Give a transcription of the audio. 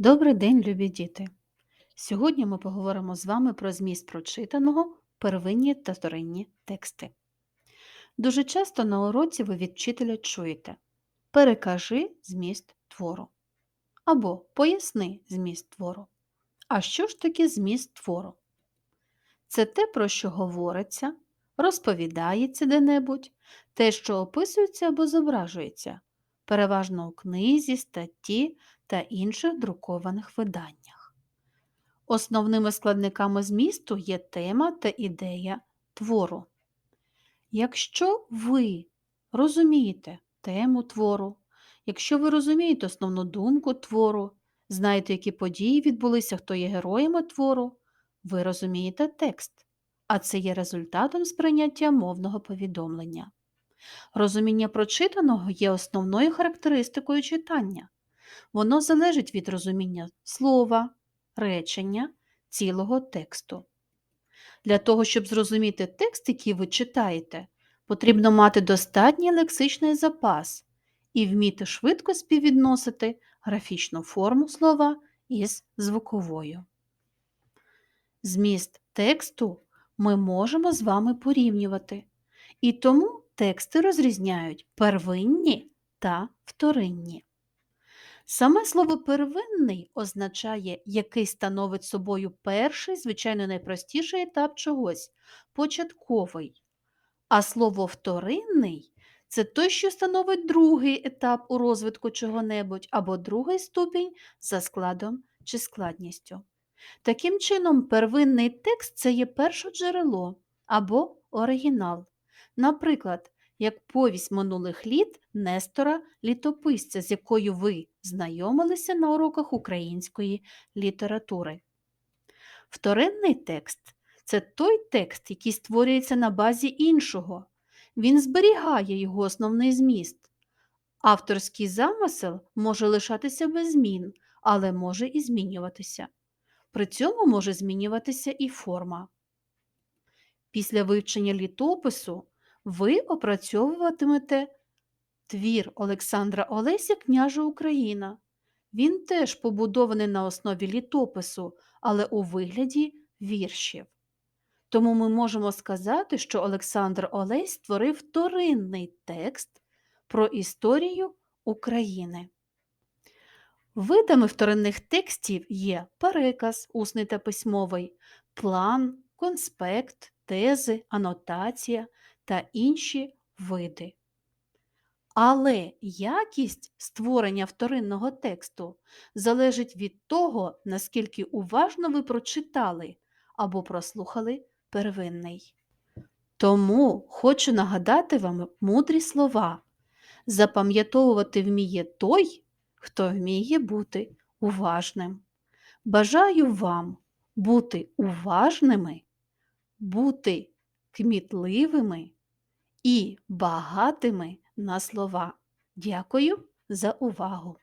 Добрий день, любі діти! Сьогодні ми поговоримо з вами про зміст прочитаного, первинні та вторинні тексти. Дуже часто на уроці ви від вчителя чуєте Перекажи зміст твору або Поясни зміст твору. А що ж таке зміст твору? Це те, про що говориться, розповідається де-небудь, те, що описується або зображується, переважно у книзі, статті та інших друкованих виданнях. Основними складниками змісту є тема та ідея твору. Якщо ви розумієте тему твору, якщо ви розумієте основну думку твору, знаєте, які події відбулися, хто є героями твору, ви розумієте текст, а це є результатом сприйняття мовного повідомлення. Розуміння прочитаного є основною характеристикою читання. Воно залежить від розуміння слова, речення, цілого тексту. Для того, щоб зрозуміти текст, який ви читаєте, потрібно мати достатній лексичний запас і вміти швидко співвідносити графічну форму слова із звуковою. Зміст тексту ми можемо з вами порівнювати, і тому тексти розрізняють первинні та вторинні. Саме слово первинний означає, який становить собою перший, звичайно, найпростіший етап чогось початковий. А слово вторинний це той, що становить другий етап у розвитку чого-небудь або другий ступінь за складом чи складністю. Таким чином, первинний текст це є перше джерело або оригінал. Наприклад, як повість минулих літ Нестора літописця, з якою ви знайомилися на уроках української літератури. Вторинний текст це той текст, який створюється на базі іншого. Він зберігає його основний зміст. Авторський замисел може лишатися без змін, але може і змінюватися. При цьому може змінюватися і форма. Після вивчення літопису ви опрацьовуватимете твір Олександра Олеся Княжа Україна. Він теж побудований на основі літопису, але у вигляді віршів. Тому ми можемо сказати, що Олександр Олесь створив вторинний текст про історію України. Видами вторинних текстів є переказ, усний та письмовий, план, конспект, тези, анотація та інші види. Але якість створення вторинного тексту залежить від того, наскільки уважно ви прочитали або прослухали первинний. Тому хочу нагадати вам мудрі слова. Запам'ятовувати вміє той, хто вміє бути уважним. Бажаю вам бути уважними, бути кмітливими і багатими на слова. Дякую за увагу!